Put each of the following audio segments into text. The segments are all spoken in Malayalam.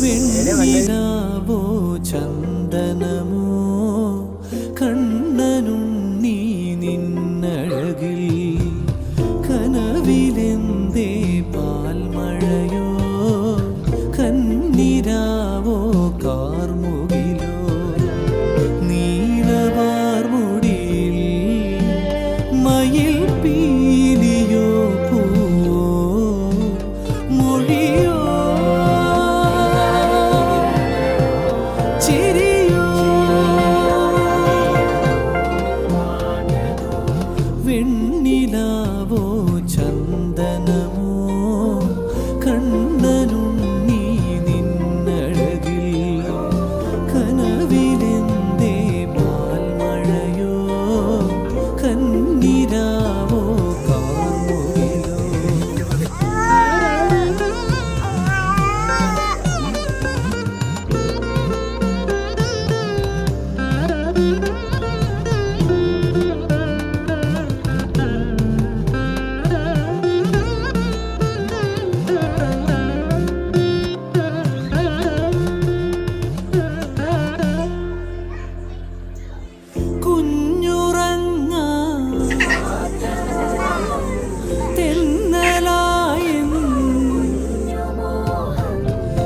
വെണ്ണിലാവോ ചന്ദനമോ? കണ്ണനുണ്ണി നിന്നഴകിൽ കനവിലെന്തേ പാൽമഴയോ? കന്നിരാവോ കാർമുകിലോ? നീലവാർമുടിയിൽ മയിൽ പീലിയോ വെണ്ണിലാവോ ചന്ദനമോ കണ്ണനുണ്ണി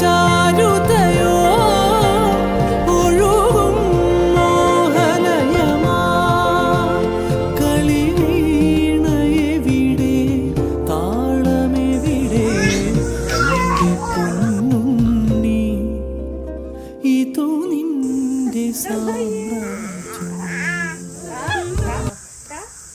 ചാരുതയോ? ഒഴുകും മോഹലയമാ കളിവീണയെവിടെ? താളമെവിടെ? എന്റെ പൊന്നുണ്ണി ഇതു നിന്റെ സാമ്രാജ്യം.